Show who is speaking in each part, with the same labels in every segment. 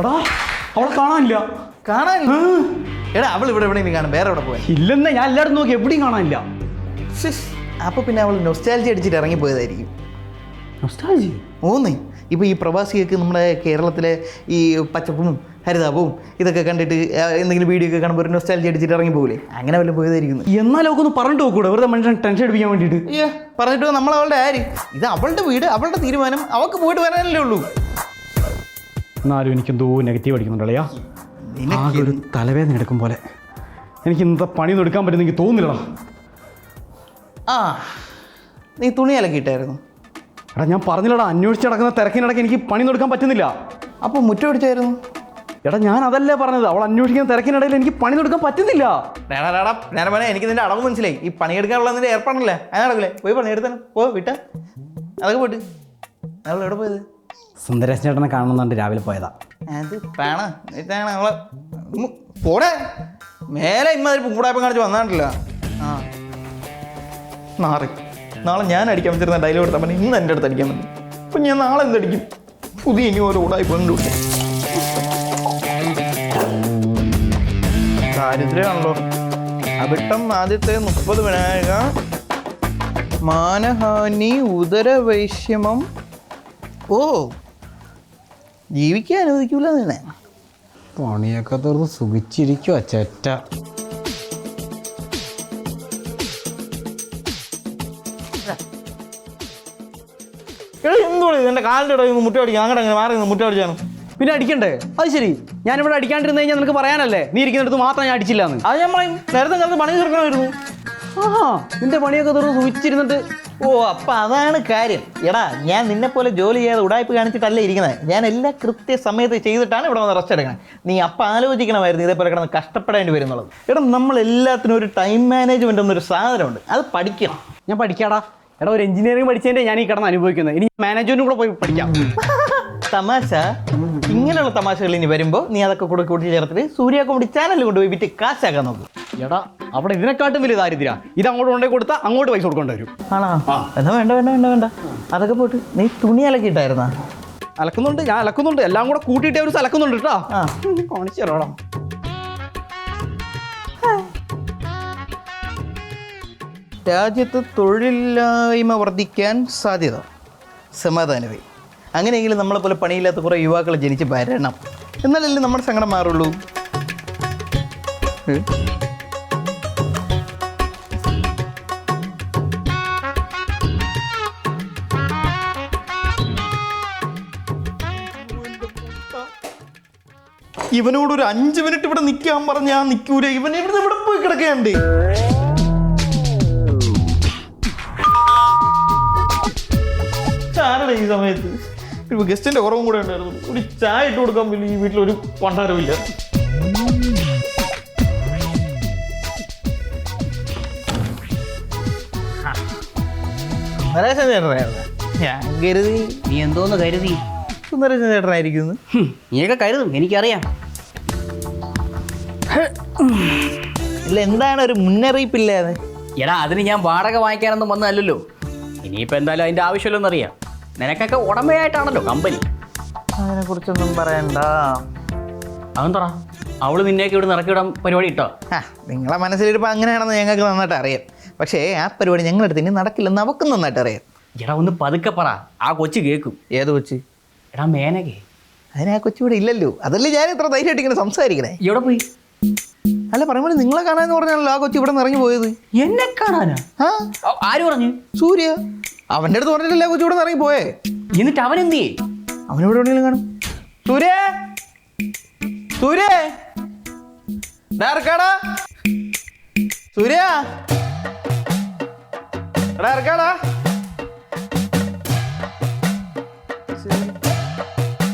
Speaker 1: എടാ അവളെ കാണാനില്ല.
Speaker 2: കാണാൻ എടാ അവൾ ഇവിടെ എവിടെയെങ്കിലും കാണും. വേറെ എവിടെ പോയി
Speaker 1: ഇല്ലെന്നേ ഞാൻ എല്ലായിടത്തും നോക്കി എവിടെയും കാണാനില്ല.
Speaker 2: അപ്പൊ പിന്നെ അവൾ നൊസ്റ്റാലജി അടിച്ചിട്ട് ഇറങ്ങിപ്പോയതായിരിക്കും
Speaker 1: നൊസ്റ്റാലജി
Speaker 2: ഓന്നേ ഇപ്പൊ ഈ പ്രവാസികൾക്ക് നമ്മുടെ കേരളത്തിലെ ഈ പച്ചപ്പും ഹരിതാപവും ഇതൊക്കെ കണ്ടിട്ട് എന്തെങ്കിലും വീഡിയോ ഒക്കെ കാണുമ്പോൾ ഒരു നൊസ്റ്റാലജി അടിച്ചിട്ട് ഇറങ്ങി പോകില്ലേ അങ്ങനെ വല്ല പോയതായിരിക്കും
Speaker 1: എന്നാലും ഒക്കെ ഒന്ന് പറഞ്ഞിട്ട് നോക്കൂടെ വെറുതെ മനുഷ്യൻ ടെൻഷൻ അടിപ്പിക്കാൻ വേണ്ടിയിട്ട്?
Speaker 2: പറഞ്ഞിട്ട് നമ്മൾ അവളുടെ ആര് ഇത് അവളുടെ വീട് അവളുടെ തീരുമാനം. അവൾക്ക് പോയിട്ട് വരാനല്ലേ ഉള്ളൂ.
Speaker 1: എന്നാലും എനിക്ക് എന്തോ നെഗറ്റീവ് അടിക്കുന്നുണ്ടല്ലയാ ആകെ ഒരു തലവേദന എടുക്കും പോലെ. എനിക്ക് ഇന്നത്തെ പണി ഒന്നും എടുക്കാൻ പറ്റുന്ന എനിക്ക് തോന്നുന്നില്ലടാ.
Speaker 2: ആ നീ തുണി അലക്കിയിട്ടായിരുന്നു.
Speaker 1: എടാ ഞാൻ പറഞ്ഞില്ലടാ അന്വേഷിച്ച് നടക്കുന്ന തിരക്കിനിടയ്ക്ക് എനിക്ക് പണി എടുക്കാൻ പറ്റുന്നില്ല.
Speaker 2: അപ്പോൾ മുറ്റം അടിച്ചായിരുന്നു
Speaker 1: എടാ ഞാൻ അതല്ലേ പറഞ്ഞത്. അവൾ അന്വേഷിക്കുന്ന തിരക്കിനിടയിൽ എനിക്ക് പണി എടുക്കാൻ പറ്റുന്നില്ല.
Speaker 2: ഞാൻ പറഞ്ഞ എനിക്ക് നിന്റെ അടവ് മനസ്സിലായി. ഈ പണിയെടുക്കാനുള്ള നിന്റെ ഏർപ്പാടല്ലേ? അങ്ങനെ നടക്കില്ലേ? പോയി പണിയെടുത്താനും പോ വിട്ട. അതൊക്കെ പോയിട്ട്. അവൾ എവിടെ പോയത്?
Speaker 1: സുന്ദരേശൻ ചേട്ടനെ രാവിലെ പോയതാ.
Speaker 2: അത് വേണ. ഇതാണ് അവളെ. ഉം, പോടെ. മേലെ ഇമ്മാതിരി പൂടായപ്പം കാണിച്ച് വന്നാണ്ടല്ലോ. ആ. നാറി നാളെ ഞാൻ അടിക്കാൻ വെച്ചിരുന്ന ഡയലോഗ് എടുത്താൽ പറഞ്ഞു ഇന്ന് എന്റെ അടുത്ത് അടിക്കാൻ പറ്റും അപ്പം ഞാൻ നാളെ എന്തടിക്കും പുതിയ ഇനി ഓരോ ഉടായ്പ കണ്ടുപിടിക്കും ദാരിദ്ര്യമാണല്ലോ. അവിട്ടം ആദ്യത്തെ മുപ്പത് വിനായക. മാനഹാനി ഉദരവൈശ്യമം ഓ ജീവിക്കാൻ അനുവദിക്കൂല നിന്നെ.
Speaker 1: പണിയൊക്കെ തീർന്ന് സുഖിച്ചിരിക്കുക ചെറ്റ.
Speaker 2: എന്തോളി എന്റെ കാലിന്റെ ഇടയിൽ നിന്ന് മുട്ട അടിക്കാം അങ്ങനെ അങ്ങനെ മാറി നിന്ന് മുട്ട അടിച്ചാണ്.
Speaker 1: പിന്നെ അടിക്കണ്ടേ? അത് ശരി. ഞാൻ ഇവിടെ അടിക്കാണ്ടിരുന്ന് കഴിഞ്ഞാൽ നിനക്ക് പറയാനല്ലേ? നീ ഇരിക്കുന്നിടത്ത് മാത്രം ഞാൻ അടിച്ചില്ല എന്ന്
Speaker 2: അത് ഞാൻ പറയും. നേരത്തെ കാലത്ത് പണി തീർക്കണമായിരുന്നു.
Speaker 1: ആ നിന്റെ പണിയൊക്കെ തീർന്ന് സുഖിച്ചിരുന്നിട്ട്
Speaker 2: ഓ അപ്പൊ അതാണ് കാര്യം. എടാ ഞാൻ നിന്നെ പോലെ ജോലി ചെയ്യാതെ ഉടായ്പ കാണിച്ചിട്ടല്ല ഇരിക്കുന്നത്. ഞാൻ എല്ലാ കൃത്യസമയത്ത് ചെയ്തിട്ടാണ് ഇവിടെ വന്ന് റെസ്റ്റ് എടുക്കുന്നത് നീ അപ്പം ആലോചിക്കണമായിരുന്നു ഇതേപോലെ കിടന്ന് കഷ്ടപ്പെടേണ്ടി വരുന്നുള്ളത് എടാ നമ്മൾ എല്ലാത്തിനും ഒരു ടൈം മാനേജ്മെന്റ് എന്നൊരു സാധനമുണ്ട്. അത് പഠിക്കണം.
Speaker 1: ഞാൻ പഠിക്കാടാ. എടാ ഒരു എഞ്ചിനീയറിംഗ് പഠിച്ചതിന്റെ ഞാൻ ഈ കിടന്ന് അനുഭവിക്കുന്നത്. ഇനി മാനേജറിനും കൂടെ പോയി പഠിക്കാം.
Speaker 2: തമാശ. ഇങ്ങനെയുള്ള തമാശകൾ ഇനി വരുമ്പോൾ നീ അതൊക്കെ കൂടെ കൂട്ടി ചേർത്തിട്ട് സൂര്യ കോമഡി ചാനലിൽ കൊണ്ടുപോയി വിറ്റ് കാശാക്കാൻ നോക്കും.
Speaker 1: എടാ അവിടെ ഇതിനെക്കാട്ടും വലിയ ദാരിദ്ര്യ. ഇത് അങ്ങോട്ട് കൊണ്ടേ കൊടുത്താൽ അങ്ങോട്ട് പൈസ കൊടുക്കേണ്ടി വരും.
Speaker 2: ആണോ? എന്നാ വേണ്ട വേണ്ട വേണ്ട വേണ്ട. അതൊക്കെ പോട്ട് നീ തുണി അലക്കിയിട്ടായിരുന്നാ?
Speaker 1: അലക്കുന്നുണ്ട് ഞാൻ അലക്കുന്നുണ്ട്. എല്ലാം കൂടെ കൂട്ടിയിട്ട് അവർ അലക്കുന്നുണ്ട് കേട്ടോ. കാണിച്ചു തരാടാ
Speaker 2: രാജ്യത്ത് തൊഴിലില്ലായ്മ വർദ്ധിക്കാൻ സാധ്യത. സമാധാനമായി അങ്ങനെയെങ്കിലും നമ്മളെ പോലെ പണിയില്ലാത്ത കുറേ യുവാക്കൾ ജനിച്ച് വരണം എന്നാലല്ലേ നമ്മുടെ സങ്കടം മാറുള്ളൂ? ഇവനോട് ഒരു അഞ്ച് മിനിറ്റ് ഇവിടെ നിൽക്കാൻ പറഞ്ഞാൽ നിൽക്കൂല ഇവൻ ഇവിടെ ഇവിടെ പോയി കിടക്കുകയുണ്ട് ചാരുടെ ഈ സമയത്ത്? ഗസ്റ്റിന്റെ കുറവും കൂടെ ഉണ്ടായിരുന്നു. ഒരു ചായ ഇട്ട് കൊടുക്കാൻ പോലും ഈ വീട്ടിൽ ഒരു പണ്ടാരമില്ല സുന്ദരേശൻ ചേട്ടനായിരുന്നു. ഞാൻ കരുതി.
Speaker 3: നീ എന്തോന്ന് കരുതി?
Speaker 2: സുന്ദരേശൻ ചേട്ടനായിരിക്കുന്നു.
Speaker 3: നീയൊക്കെ കരുതും. എനിക്കറിയാം.
Speaker 2: ഇല്ല എന്താണ് ഒരു മുന്നറിയിപ്പില്ലാതെ?
Speaker 3: എടാ അതിന് ഞാൻ വാടക വാങ്ങിക്കാനൊന്നും വന്നതല്ലല്ലോ. ഇനിയിപ്പോൾ എന്തായാലും അതിന്റെ ആവശ്യമില്ലെന്നറിയാം നിനക്കൊക്കെ ഉടമയായിട്ടാണല്ലോ കമ്പനി.
Speaker 2: അതിനെ കുറിച്ചൊന്നും പറയണ്ട.
Speaker 3: അതെന്താ അവൾ നിന്നെയൊക്കെ ഇവിടെ ഇറക്കിവിടാൻ പരിപാടി ഇട്ടോ?
Speaker 2: ആ നിങ്ങളെ മനസ്സിലിരിപ്പോൾ അങ്ങനെയാണെന്ന് ഞങ്ങൾക്ക് നന്നായിട്ട് അറിയാം. പക്ഷേ ആ പരിപാടി ഞങ്ങളുടെ അടുത്ത് ഇനി നടക്കില്ലെന്ന് അവക്കും നന്നായിട്ട് അറിയാം.
Speaker 3: എടാ ഒന്ന് പതുക്കെ പറ. ആ കൊച്ചു കേൾക്കും.
Speaker 2: ഏത് കൊച്ച്?
Speaker 3: എടാ മേനകെ.
Speaker 2: അതിന് ആ കൊച്ചു ഇവിടെ ഇല്ലല്ലോ. അതല്ലേ ഞാൻ ഇത്ര ധൈര്യമായിട്ട് ഇങ്ങനെ സംസാരിക്കണേ?
Speaker 3: എവിടെ പോയി?
Speaker 2: അല്ല പറയുമ്പോൾ നിങ്ങളെ കാണാന്ന് പറഞ്ഞല്ലോ ആ കൊച്ചു ഇവിടെ നിന്ന് ഇറങ്ങി പോയത്.
Speaker 3: എന്നെ കാണാനാ?
Speaker 2: ആ.
Speaker 3: ആര് പറഞ്ഞു?
Speaker 2: സൂര്യ. അവന്റെ അടുത്ത് പറഞ്ഞിട്ടല്ലേ ആ കൊച്ചു ഇവിടെ നിന്ന് ഇറങ്ങി പോയേ.
Speaker 3: എന്നിട്ട് അവൻ എന്ത് ചെയ്യേ?
Speaker 2: അവനിവിടെ എവിടെയെങ്കിലും കാണും. സൂര്യ. സൂര്യ. സൂര്യ. ഇറക്കാടാ.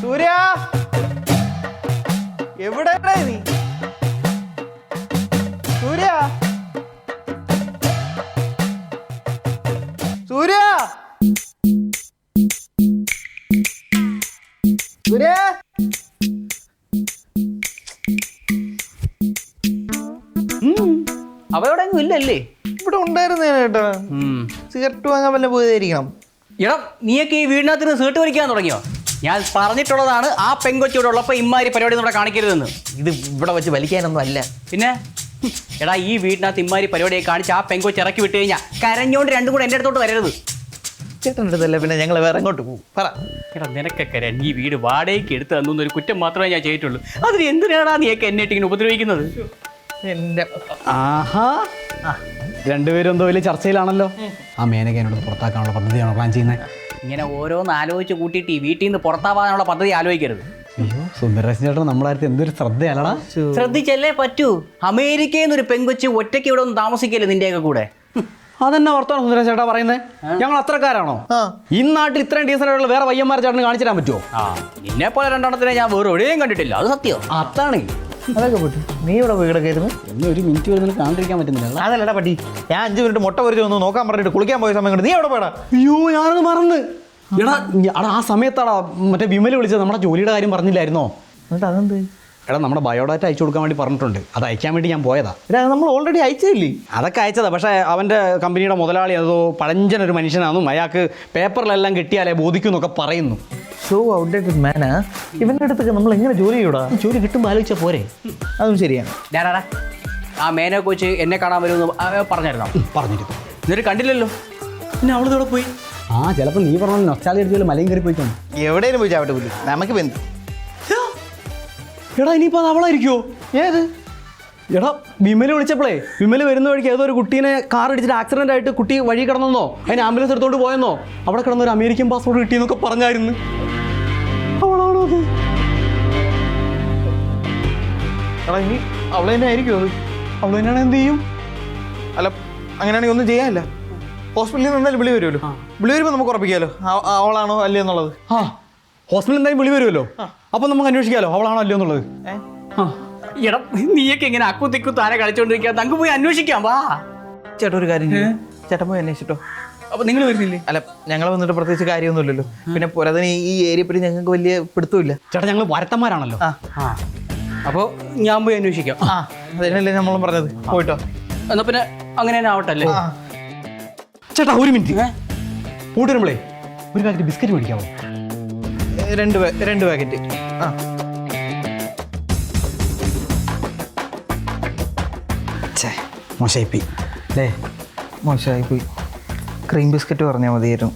Speaker 2: സൂര്യ. എവിടെ നീ?
Speaker 3: അവയോടെ ഒന്നും ഇല്ലല്ലേ?
Speaker 2: ഇവിടെ ഉണ്ടായിരുന്നേ ചേട്ടാ സിഗരറ്റ് വാങ്ങാൻ വല്ല പോയതായിരിക്കണം.
Speaker 3: എടാ നീയൊക്കെ ഈ വീടിനകത്ത് നിന്ന് സീട്ട് വലിക്കാൻ തുടങ്ങിയോ? ഞാൻ പറഞ്ഞിട്ടുള്ളതാണ് ആ പെങ്കൊച്ചിയോട് ഉള്ളപ്പോൾ ഇമ്മാരി പരിപാടി നമ്മുടെ കാണിക്കരുതെന്ന്.
Speaker 2: ഇത് ഇവിടെ വെച്ച് വലിക്കാനൊന്നും അല്ല.
Speaker 3: പിന്നെ? എടാ ഈ വീടിനകത്ത് ഇമ്മാരി പരിപാടിയെ കാണിച്ച് ആ പെങ്കൊച്ച് ഇറക്കി വിട്ട് കഴിഞ്ഞാൽ കരഞ്ഞോണ്ട് രണ്ടും കൂടെ എന്റെ അടുത്തോട്ട് വരരുത്.
Speaker 2: ചേട്ടനടുത്തല്ല പിന്നെ ഞങ്ങൾ വേറെ എങ്ങോട്ട് പോകും? പറ.
Speaker 3: എടാ നിനക്കൊക്കെ രണ്ട് ഈ വീട് വാടകയ്ക്ക് എടുത്ത് തന്നു ഒരു കുറ്റം മാത്രമേ ഞാൻ ചെയ്തിട്ടുള്ളൂ. അതിന് എന്തിനാടാ നീയൊക്കെ എന്നെ ഇങ്ങനെ ഉപദ്രവിക്കുന്നത്?
Speaker 1: ആഹാ. രണ്ടുപേരും എന്തോ വലിയ ചർച്ചയിലാണല്ലോ. ആ മേനക എന്നോട് പുറത്താക്കാനുള്ള പദ്ധതിയാണോ പ്ലാൻ ചെയ്യുന്നത്
Speaker 3: ഇങ്ങനെ ഓരോന്ന് ആലോചിച്ച് കൂട്ടിയിട്ട് ഈ വീട്ടിൽ നിന്ന് പുറത്താവാനുള്ള പദ്ധതി ആലോചിക്കരുത്.
Speaker 1: അയ്യോ സുന്ദരരാജൻ ചേട്ടൻ എന്തൊരു ശ്രദ്ധയല്ലടാ
Speaker 3: ശ്രദ്ധിച്ചല്ലേ പറ്റൂ? അമേരിക്കയിൽ നിന്ന് ഒരു പെങ്കൊച്ച് ഒറ്റയ്ക്ക് ഇവിടെ ഒന്ന് താമസിക്കല്ലേ നിന്റെയൊക്കെ കൂടെ?
Speaker 1: അതെന്നെ ഓർത്താണ് സുന്ദരരാജൻ ചേട്ടാ പറയുന്നത് ഞങ്ങൾ അത്രക്കാരാണോ?
Speaker 2: ആ.
Speaker 1: ഈ നാട്ടിൽ ഇത്രയും ആയിട്ടുള്ള വേറെ വയ്യന്മാരെ ചേട്ടന് കാണിച്ചു തരാൻ പറ്റുമോ
Speaker 3: ആ നിന്നെ പോലെ രണ്ടെണ്ണത്തിനെ ഞാൻ വേറെ എവിടെയും കണ്ടിട്ടില്ല. അത് സത്യം.
Speaker 1: അതാണ്.
Speaker 2: അതൊക്കെ പോട്ടെ. നീ ഇവിടെ വീടൊക്കെയായിരുന്നു
Speaker 1: എന്നെ ഒരു മിനിറ്റ് വരുന്നത് കാണിരിക്കാൻ പറ്റുന്നില്ല.
Speaker 2: അതല്ലടാ പട്ടി. ഞാൻ അഞ്ച് മിനിറ്റ് മുട്ട പൊരിച്ച് വന്നു നോക്കാൻ പറഞ്ഞിട്ട് കുളിക്കാൻ പോയ സമയം കൊണ്ട്. നീ എവിടെ പോയടാ?
Speaker 1: അയ്യോ ഞാനത് മറന്ന്. എടാ എടാ ആ സമയത്താടാ മറ്റേ വിമൽ വിളിച്ചത്. നമ്മുടെ ജോലിയുടെ കാര്യം പറഞ്ഞില്ലായിരുന്നോ?
Speaker 2: എന്നിട്ട് അതെന്ത്?
Speaker 1: എടാ നമ്മുടെ ബയോഡാറ്റ അയച്ചു കൊടുക്കാൻ വേണ്ടി പറഞ്ഞിട്ടുണ്ട്. അത് അയക്കാൻ വേണ്ടി ഞാൻ പോയതാ.
Speaker 2: എടാ നമ്മൾ ഓൾറെഡി അയച്ചില്ലേ
Speaker 1: അതൊക്കെ അയച്ചതാ. പക്ഷേ അവന്റെ കമ്പനിയുടെ മുതലാളി അതോ ഒരു മനുഷ്യനാണെന്നും അയാൾക്ക് പേപ്പറിലെല്ലാം കിട്ടിയാലേ ബോധിക്കും എന്നൊക്കെ പറയുന്നു.
Speaker 2: സോ ഔട്ട്ഡേറ്റഡ് മാനാ ഇവന്റെ അടുത്തൊക്കെ നമ്മൾ എങ്ങനെ ജോലി ചെയ്യൂടാ?
Speaker 1: ജോലി കിട്ടുമ്പോൾ ആലോചിച്ചാൽ പോരെ.
Speaker 2: അതും ശരിയാണ്.
Speaker 3: ഡാടാ ആ മേനെ കോച്ച് എന്നെ കാണാൻ വരുമെന്ന് പറഞ്ഞായിരുന്നോ
Speaker 1: പറഞ്ഞിരുന്നു?
Speaker 3: എന്നിട്ട് കണ്ടില്ലല്ലോ. പിന്നെ അവളിതോടെ പോയി?
Speaker 1: ആ ചിലപ്പോൾ നീ പറഞ്ഞ നൊച്ചാലി അടിച്ചാലും മലയും കയറി പോയിക്കോ
Speaker 2: എവിടെയും പോയി ചാവട്ടെ പുല്ല് നമുക്ക് ബന്ധു.
Speaker 1: എടാ ഇനിയിപ്പോൾ അത് അവളായിരിക്കുമോ
Speaker 2: ഏത്?
Speaker 1: എടാ വിമൽ വിളിച്ചപ്പോളേ വിമൽ വരുന്ന വഴിക്ക് ഏതോ ഒരു കുട്ടീനെ കാർ അടിച്ചിട്ട് ആക്സിഡന്റ് ആയിട്ട് കുട്ടി വഴി കിടന്നെന്നോ അതിന് ആംബുലൻസ് എടുത്തോണ്ട് പോയെന്നോ? അവിടെ കിടന്ന ഒരു അമേരിക്കൻ പാസ്പോർട്ട് കിട്ടിയെന്നൊക്കെ പറഞ്ഞായിരുന്നു.
Speaker 2: എടാ ഇനി അവളെ തന്നെ ആയിരിക്കും അത്?
Speaker 1: അവൾ തന്നെയാണ് എന്ത് ചെയ്യും?
Speaker 2: അല്ല അങ്ങനെയാണെങ്കിൽ ഒന്നും ചെയ്യാനില്ല. ഹോസ്പിറ്റലിൽ നിന്ന് എന്തായാലും വിളി വരുമല്ലോ. വിളി വരുമ്പോൾ നമുക്ക് ഉറപ്പിക്കാമല്ലോ അവളാണോ അല്ലേ എന്നുള്ളത്?
Speaker 1: ആ ഹോസ്പിറ്റലിൽ എന്തായാലും വിളി വരുമല്ലോ. അപ്പം നമുക്ക് അന്വേഷിക്കാമല്ലോ അവളാണോ അല്ലയോ എന്നുള്ളത്?
Speaker 3: എടാ നീയൊക്കെ ഇങ്ങനെ അക്കു തിക്കു താനെ കളിച്ചോണ്ടിരിക്കുക നമുക്ക് പോയി അന്വേഷിക്കാം വാ.
Speaker 2: ചേട്ടാ ഒരു കാര്യം ചേട്ടൻ പോയി അന്വേഷിച്ചിട്ടോ.
Speaker 3: അപ്പൊ നിങ്ങൾ വരുന്നില്ലേ?
Speaker 2: അല്ല ഞങ്ങൾ വന്നിട്ട് പ്രത്യേകിച്ച് കാര്യമൊന്നുമില്ലല്ലോ. പിന്നെ പുരാതന ഈ ഏരിയ പറ്റി ഞങ്ങൾക്ക് വലിയ പിടുത്തമില്ല.
Speaker 1: ചേട്ടാ ഞങ്ങൾ വരത്തന്മാരാണല്ലോ
Speaker 3: അപ്പോൾ ഞാൻ പോയി അന്വേഷിക്കാം.
Speaker 2: ആ അതിനല്ലേ നമ്മളും പറഞ്ഞത്. പോയിട്ടോ.
Speaker 3: എന്നാ പിന്നെ അങ്ങനെ തന്നെ ആവട്ടെ അല്ലേ
Speaker 1: ചേട്ടാ ഒരു മിനിറ്റ്. കൂട്ടുവരുമ്പോളേ ഒരു പാക്കറ്റ് ബിസ്ക്കറ്റ് മേടിക്കാമോ?
Speaker 2: രണ്ട് രണ്ട് പാക്കറ്റ്. ആ.
Speaker 1: മോശമായി പോയി അല്ലേ
Speaker 2: മോശമായി പോയി ക്രീം ബിസ്ക്കറ്റ് പറഞ്ഞാൽ മതിയായിരുന്നു.